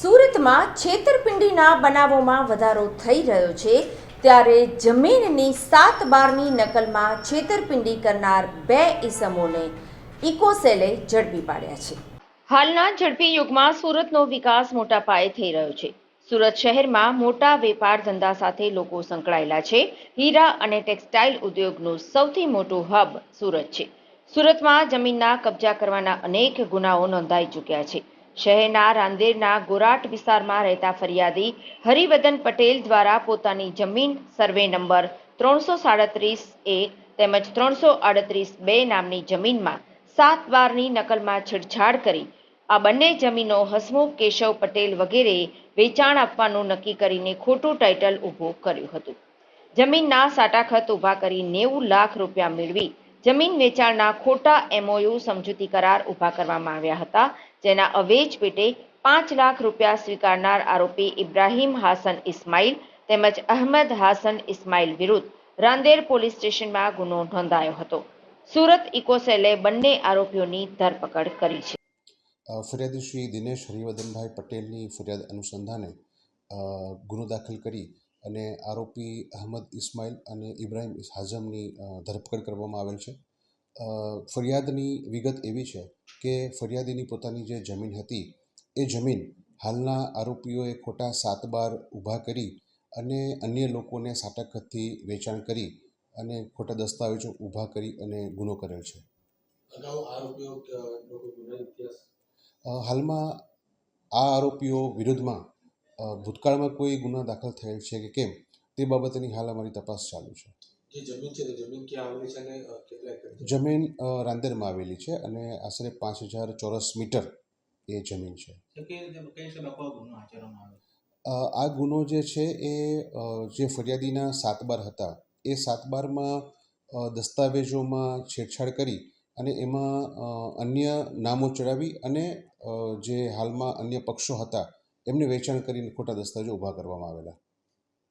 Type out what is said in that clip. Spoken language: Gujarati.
સુરતમાં છેતરપિંડીના બનાવોમાં વધારો થઈ રહ્યો છે. ત્યારે જમીનની સાત બારની નકલમાં છેતરપિંડી કરનાર બે ઈસમોને ઇકોસેલે ઝડપી પાડ્યા છે. હાલના ઝડપી યુગમાં સુરતનો વિકાસ મોટા પાયે થઈ રહ્યો છે. સુરત શહેરમાં મોટા વેપાર ધંધા સાથે લોકો સંકળાયેલા છે. હીરા અને ટેક્સટાઇલ ઉદ્યોગનું સૌથી મોટું હબ સુરત છે. સુરતમાં જમીનના કબજા કરવાના અનેક ગુનાઓ નોંધાઈ ચૂક્યા છે. શહેરના રાંદેરના ગોરાટ વિસ્તારમાં રહેતા ફરિયાદી હરિવદન પટેલ દ્વારા પોતાની જમીન સર્વે નંબર ત્રણસો સાડત્રીસ એ તેમજ ત્રણસો આડત્રીસ બે નામની જમીનમાં સાત બારની નકલમાં છેડછાડ કરી, આ બંને જમીનો હસમુખ કેશવ પટેલ વગેરે વેચાણ આપવાનું નક્કી કરીને ખોટું ટાઇટલ ઊભું કર્યું હતું. જમીનના સાટાખત ઊભા કરી નેવું લાખ રૂપિયા મેળવી જમીન વેચાણના ખોટા એમઓયુ સમજૂતી કરાર ઊભા કરવામાં આવ્યા હતા, જેના અવેજ પેટે પાંચ લાખ રૂપિયા સ્વીકારનાર આરોપી ઇબ્રાહીમ હાસન ઇસ્માઇલ તેમજ અહમદ હાસન ઇસ્માઇલ વિરુદ્ધ રાંદેર પોલીસ સ્ટેશનમાં ગુનો નોંધાયો હતો. સુરત ઇકોસેલે બંને આરોપીઓની ધરપકડ કરી છે. ફરિયાદી શ્રી દિનેશ હરિવર્ધનભાઈ પટેલની ફરિયાદ અનુસંધાને ગુનો દાખલ કરી અને આરોપી અહમદ ઇસ્માઇલ અને ઇબ્રાહિમ હાઝમની ધરપકડ કરવામાં આવેલ છે. ફરિયાદની વિગત એવી છે કે ફરિયાદીની પોતાની જે જમીન હતી એ જમીન હાલના આરોપીઓએ ખોટા સાત બાર ઊભા કરી અને અન્ય લોકોને સાટકથી વેચાણ કરી અને ખોટા દસ્તાવેજો ઊભા કરી અને ગુનો કરેલ છે. હાલમાં આ આરોપીઓ વિરુદ્ધમાં ભૂતકાળમાં કોઈ ગુનો દાખલ થયેલ છે કે કેમ? તે બાબતની હાલ અમારી તપાસ ચાલુ છે. જમીન રાંદેરમાં આવેલી છે અને આશરે પાંચ હજાર ચોરસ મીટર એ જમીન છે. આ ગુનો જે છે એ જે ફરિયાદીના સાત બાર હતા એ સાત બારમાં દસ્તાવેજોમાં છેડછાડ કરી અને એમાં અન્ય નામો ચડાવી અને જે હાલમાં અન્ય પક્ષો હતા એમને વેચાણ કરીને ખોટા દસ્તાવેજો ઊભા કરવામાં આવેલા.